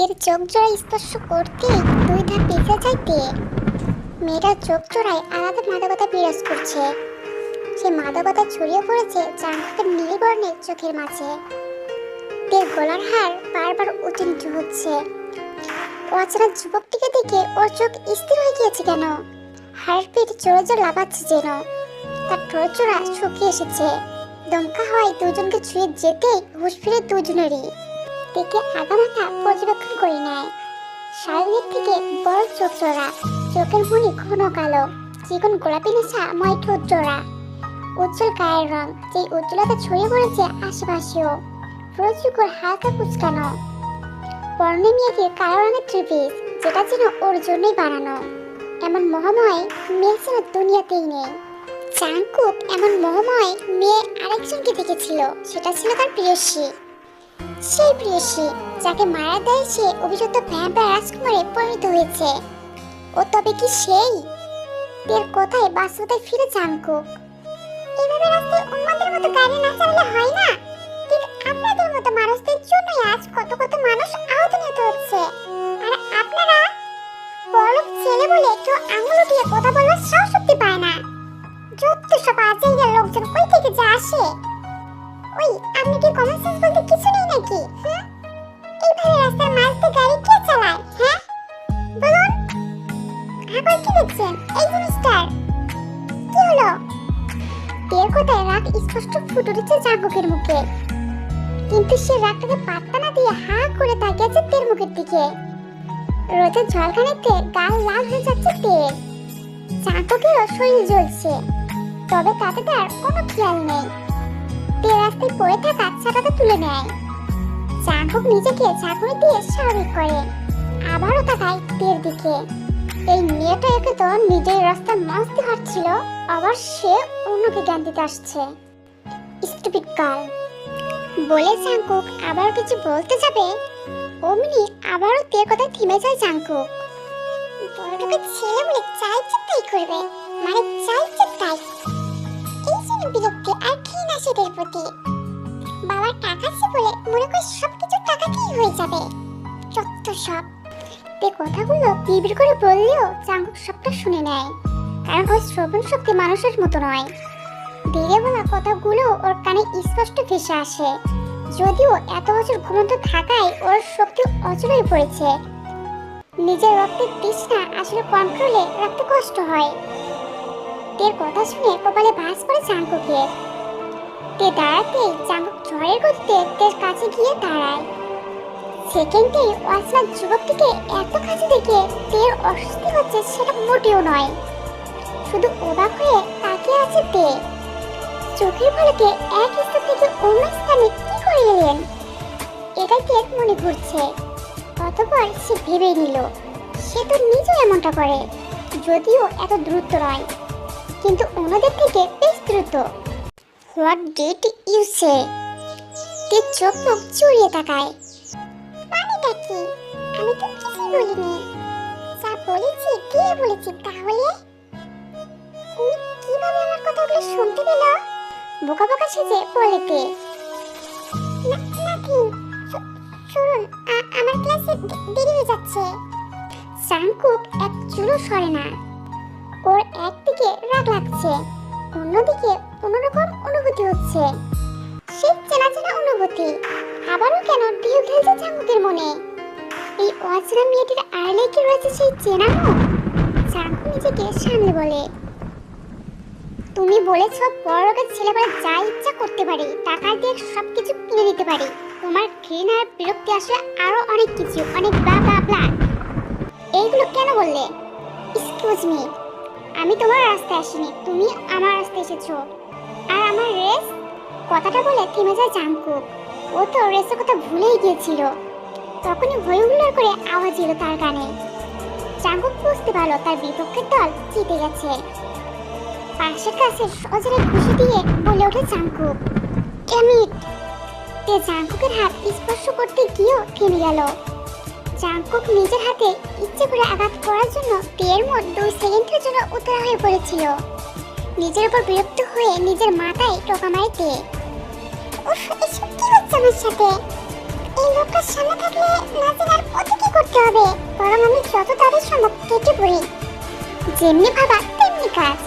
তের চোখ জোড়ায় স্পর্শ করতে দুই ধাপ পিছিয়ে যায় তে মেয়েটার চোখ জোড়ায় আলাদা মাদকতা বিরাজ করছে। সে মাদকতা ছড়িয়ে পড়েছে জাঙ্কুকের নীলবর্ণের চোখের মাঝে। তের গলার হার বারবার উঁচু নিচু হচ্ছে অচেনা যুবকটিকে দেখে ওর চোখ স্থির হয়ে গিয়েছে কেন? হাড়ের পিঠ জোরে লাগাচ্ছে যেন। তার ঠোঁট জোড়া শুকিয়ে এসেছে। দমকা হয় দুজনকে ছুঁয়ে যেতেই হুশ ফিরে দুজনেরই। দেখে আগামাথা পর্যবেক্ষণ করে নেয় শারীরিক থেকে বড় চোখ জোড়া। চোখের মনি ঘন কালো। চিকন গোলাপি নেশা ময় ঠোঁট জোড়া। উজ্জ্বল গায়ের রং যেই উজ্জ্বলতা ছড়িয়ে পড়েছে আশেপাশেও। রোজুকর হালকা কুচকানো পরনে মেয়েকে কালো রঙের ট্রিপিস যেটা যেন ওর জন্যই বানানো। এমন মহাময় মেয়ে যেন দুনিয়াতেই নেই। চাঙ্কুক এমন মহাময় মেয়ে আরেকজনকে দেখেছিল, সেটা ছিল তার প্রিয়সী। সেই প্রিয়সী যাকে মারা দেয় সে অভিযুক্ত ভ্যাম্পায়ার রাজকুমারে পরিণত হয়েছে। ও তবে কি সেই? এর কোথায় বাস্তবতায় ফিরে চাঙ্কুক এভাবে রাস্তায় উন্মাদের মতো গাড়ি না চালালে হয় না? ঠিক আপনাদের মতো মানুষদের ওই, আপনি কি কমন সেন্স বলতে কিছু নেই নাকি? হ্যাঁ? এইভাবে রাস্তার মাঝ গাড়ি কে চালায় হ্যাঁ? বলুন। আবার কি দেখছেন? এই জিনিসটার কি হলো? এর কথায় রাগ স্পষ্ট ফুটে উঠেছে জাগকের মুখে। কিন্তু সে রাগটাকে পাত্তা না দিয়ে হা করে তাকিয়ে আছে তের মুখের দিকে। রোদের ঝলকানিতে গাল লাল হয়ে যাচ্ছে তের। জাগকেরও শরীর জ্বলছে। তবে তাতে তার কোনো খেয়াল নেই। রাস্তায় পড়ে থাকা ছাতাটা তুলে নেয়। জাগক নিজেকে চাকরি দিয়ে স্বাভাবিক করে, আবারও তাকায় তের দিকে। এই মেয়েটা একে তো নিজের রাস্তার মস্তি হাঁটছিল, আবার সে অন্যকে জ্ঞান দিতে আসছে। Stupid girl. বলে জাঙ্কুক আবার কিছু বলতে যাবে? অমনি আবারও তের কথা থেমে যায় জাঙ্কুক বড়লোকের ছেলে বলে চাই তাই করবে মানে চাই তাই আর প্রতি। বাবার টাকা আছে বলে মনে করি সবকিছু টাকা কি হয়ে যাবে। যত সব। তে কথাগুলো বিবির করে বললেও চাঙ্কুক সবটা শুনে নেয়। কারণ ওই শ্রবণ শক্তি মানুষের মতো নয়। ধীরে বলা কথাগুলো ওর কানে স্পষ্ট ভেসে আসে। যদিও এত বছর ঘুমন্ত থাকায় ওর শক্তি অচল হয়ে পড়েছে। নিজের রক্তের তৃষ্ণা আসলে কন্ট্রোলে রাখতে কষ্ট হয়। তের কথা শুনে কপালে ভাঁজ পড়ে চাঙ্কুকে তে দাঁড়াতেই চাঙ্কুক ঝড়ের গতিতে তের কাছে গিয়ে দাঁড়ায়। সেকেন্ডে ওয়াসনা যুবকটিকে এত কাছে দেখে তের অস্বস্তি হচ্ছে সেটা মোটেও নয়। শুধু অবাক হয়ে তাকিয়ে আছে তে। চোখের পলকে এক স্থান থেকে অন্য স্থানে কি করে এলেন? এটাই তের মনে ঘুরছে। অতপর সে ভেবে নিল, সে তো নিজেও এমনটা করে, যদিও এত দ্রুত নয়। কিন্তু অন্যদের থেকে বেশ দ্রুত। What did you say? তে চোখ মুখ চুরিয়ে তাকায়? মানেটা কি? আমি তো কিছুই বলিনি। যা বলেছি, কে বলেছি তাহলে? তুমি কীভাবে আমার কথাগুলো শুনতে পেল? বোকা বোকা সেজে বলেতে। নাকি শুনুন আমার ক্লাসে দেরি হয়ে যাচ্ছে। সাংকুক এক চুলো সরে না। ওর একদিকে রাগ লাগছে। অন্যদিকে অন্যরকম অনুভূতি হচ্ছে। সেই চেনা চেনা অনুভূতি আবারও কেন ঢেউ খেলছে চাঙ্কুকের মনে। এই অচেনা মেয়েটির আড়ালে কি রয়েছে সেই চেনা মুখ? চাঙ্কু নিজেকে সামনে বলে, তুমি বলেছ বড়লোকের ছেলেবেলা যা ইচ্ছা করতে পারি, টাকা দিয়ে সব কিছু কিনে নিতে পারি। তোমার ঘৃণা বিরক্তি আসলে আরও অনেক কিছু, অনেক বা ব্লা ব্লা এইগুলো কেন বললে? এক্সকিউজ মি আমি তোমার রাস্তায় আসিনি, তুমি আমার রাস্তায় এসেছ। আর আমার রেস, কথাটা বলে থেমে যায় জাঙ্কুক ও তো রেসের কথা ভুলেই গিয়েছিল। তখনই হুল্লোড় করে আওয়াজ এলো তার কানে। জাঙ্কুক বুঝতে পারল তার বিপক্ষের দল জিতে গেছে। পাশের কাছে সজরে খুশি দিয়ে বলে ওঠে জাঙ্কুক এমিট! তে জাঙ্কুকের হাত স্পর্শ করতে গিয়েও থেমে গেল। জাঙ্কুক নিজের হাতে ইচ্ছে করে আঘাত করার জন্য তের মত দুই সেকেন্ডের জন্য উত্তরা হয়ে পড়েছিল। নিজের উপর বিরক্ত হয়ে নিজের মাথায় টোকা মারে তে উফ, এসব কি হচ্ছে আমার সাথে? এই লোক লোকটার সামনে থাকলে নাজিরার পথে কি করতে হবে? বরং আমি যত তাড়াতাড়ি সম্ভব কেটে পড়ি। যেমনি ভাবা তেমনি কাজ।